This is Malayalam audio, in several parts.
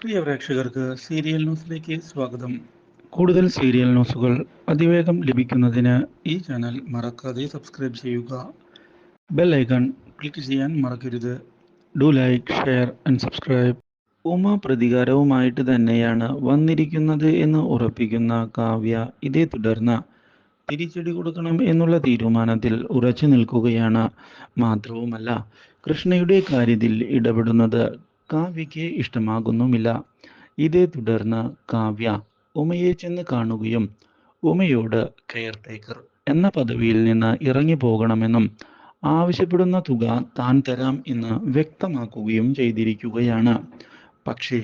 പ്രിയ പ്രേക്ഷകർക്ക് സീരിയൽ ന്യൂസിലേക്ക് സ്വാഗതം. കൂടുതൽ സീരിയൽ ന്യൂസുകൾ അതിവേഗം ലഭിക്കുന്നതിന് ഈ ചാനൽ മറക്കാതെ സബ്സ്ക്രൈബ് ചെയ്യുക. ബെൽ ഐക്കൺ ക്ലിക്ക് ചെയ്യാൻ മറക്കരുത്. Do like share and subscribe. Uma പ്രതികാരവുമായിട്ട് തന്നെയാണ് വന്നിരിക്കുന്നത് എന്ന് ഉറപ്പിക്കുന്ന കാവ്യ ഇതേ തുടർന്ന് തിരിച്ചടി കൊടുക്കണം എന്നുള്ള തീരുമാനത്തിൽ ഉറച്ചു നിൽക്കുകയാണ്. മാത്രവുമല്ല കൃഷ്ണയുടെ കാര്യത്തിൽ ഇടപെടുന്നത് കാവ്യയ്ക്ക് ഇഷ്ടമാകുന്നുമില്ല. ഇതേ തുടർന്ന് കാവ്യ ഉമയെ ചെന്ന് കാണുകയും ഉമയോട് കെയർ ടേക്കർ എന്ന പദവിയിൽ നിന്ന് ഇറങ്ങി പോകണമെന്നും ആവശ്യപ്പെടുന്ന തുക താൻ തരാം എന്ന് വ്യക്തമാക്കുകയും ചെയ്തിരിക്കുകയാണ്. പക്ഷേ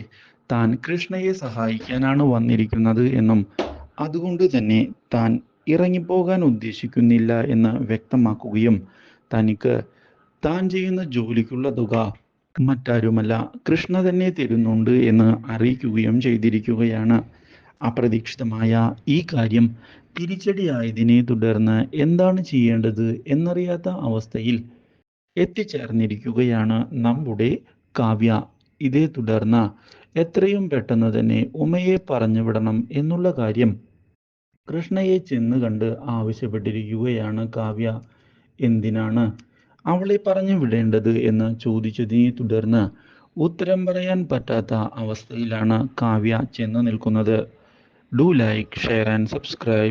താൻ കൃഷ്ണയെ സഹായിക്കാനാണ് വന്നിരിക്കുന്നത് എന്നും അതുകൊണ്ട് തന്നെ താൻ ഇറങ്ങിപ്പോകാൻ ഉദ്ദേശിക്കുന്നില്ല എന്ന് വ്യക്തമാക്കുകയും തനിക്ക് താൻ ചെയ്യുന്ന ജോലിക്കുള്ള തുക മറ്റാരുമല്ല കൃഷ്ണ തന്നെ തരുന്നുണ്ട് എന്ന് അറിയിക്കുകയും ചെയ്തിരിക്കുകയാണ്. അപ്രതീക്ഷിതമായ ഈ കാര്യം തിരിച്ചടിയായതിനെ തുടർന്ന് എന്താണ് ചെയ്യേണ്ടത് എന്നറിയാത്ത അവസ്ഥയിൽ എത്തിച്ചേർന്നിരിക്കുകയാണ് നമ്മുടെ കാവ്യ. ഇതേ തുടർന്ന് എത്രയും പെട്ടെന്ന് തന്നെ ഉമയെ പറഞ്ഞു വിടണം എന്നുള്ള കാര്യം കൃഷ്ണയെ ചെന്ന് കണ്ട് ആവശ്യപ്പെട്ടിരിക്കുകയാണ് കാവ്യ. എന്തിനാണ് അവളെ പറഞ്ഞു വിടേണ്ടത് എന്ന് ചോദിച്ചതിനെ തുടർന്ന് ഉത്തരം പറയാൻ പറ്റാത്ത അവസ്ഥയിലാണ് കാവ്യ ചെന്ന് നിൽക്കുന്നത്. Do like share and subscribe